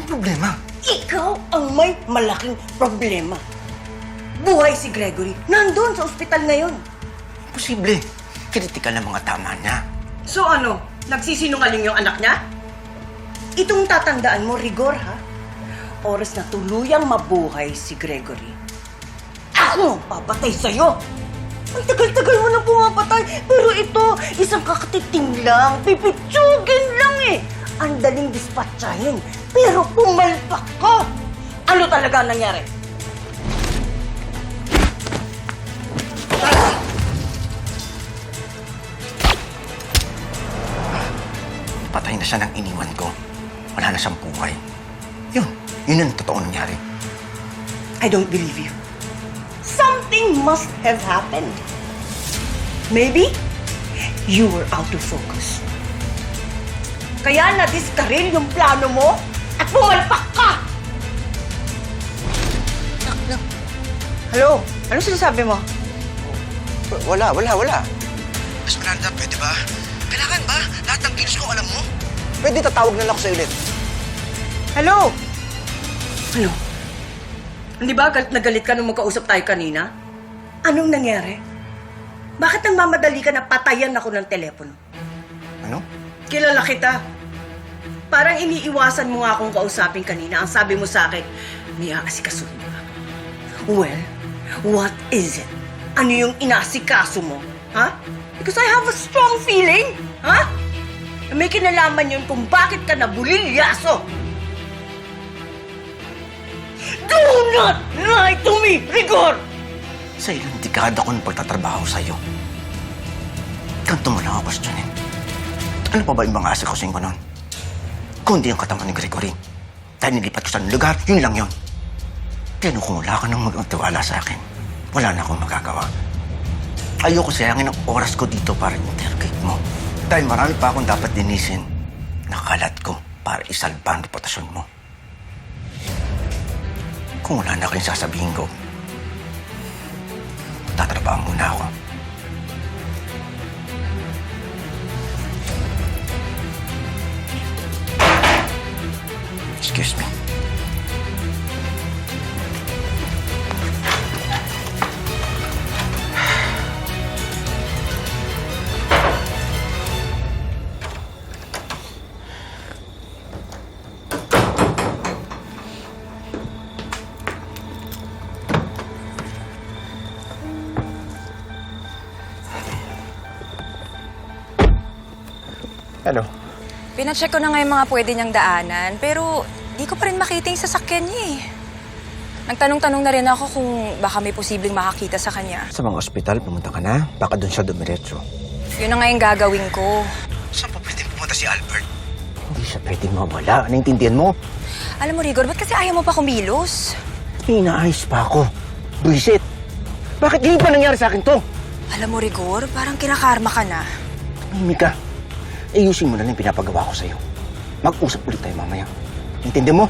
Anong problema? Ikaw ang may malaking problema. Buhay si Gregory. Nandun sa ospital ngayon. Posible. Kritikal ng mga tama niya. So ano? Nagsisinungaling yung anak niya? Itong tatandaan mo, Rigor, ha? Oras na tuluyang mabuhay si Gregory. Ako ang papatay sa'yo! Ang tagal-tagal mo na pumapatay, pero ito, isang kakatiting lang, pipitsugin lang eh! Ang daling dispatchahin, pero pumalpak ka! Ano talaga ang nangyari? Patay na siya nang iniwan ko. Wala na siyang buhay. Yun. Yun ang totoo nangyari. I don't believe you. Something must have happened. Maybe you were out of focus. Kaya na-discarril yung plano mo pumalpak ka! Hello? Ano sinasabi mo? Wala, wala, wala. Esmeralda, pwede ba? Kailangan ba? Lahat ng kilos ko alam mo? Pwede tatawag na lang ako sa'yo ulit. Hello? Ano? Hindi ba galit na galit ka nung magkausap tayo kanina? Anong nangyari? Bakit nang mamadali ka na patayan ako ng telepono? Ano? Kilala kita. Parang iniiwasan mo nga akong kausapin kanina. Ang sabi mo sa akin, may aasikasuhin mo. Well, what is it? Ano yung inaasikaso mo? Ha? Because I have a strong feeling. Ha? May kinalaman yun kung bakit ka nabulilyaso. Do not lie to me, Rigor! Sa ilang dekada ko ng pagtatrabaho sa'yo. Ganito mo lang ako questionin. Ano pa ba yung mga asikasin ko noon? Kundi ang katawan ni Gregory. Dahil nilipat ko sa lugar, yun lang yun. Pero kung wala ka nang magtiwala sa akin, wala na akong magagawa. Ayoko sayangin ang oras ko dito para interrogate mo. Dahil marami pa akong dapat dinisin. Nakalat ko para isalba ang reputasyon mo. Kung wala na kayong sasabihin ko, tatrabaho muna ako. Excuse me. Ano? Pinacheck ko na nga yung mga pwede niyang daanan, pero di ko pa rin makita yung sasakyan niya eh. Nagtanong-tanong na rin ako kung baka may posibleng makakita sa kanya. Sa mga ospital, pumunta ka na. Baka doon siya dumiretso. Yun na nga yung gagawin ko. Saan pa pwedeng pumunta si Albert? Hindi siya pwedeng mawala. Naintindihan mo? Alam mo, Rigor, ba't kasi ayaw mo pa kumilos? May inaayos pa ako. Buisit! Bakit hindi pa nangyari sa akin to? Alam mo, Rigor, parang kinakarma ka na. Mika, ayusin mo na lang pinapagawa ko sa'yo. Mag-usap ulit tayo mamaya. Intindihan mo?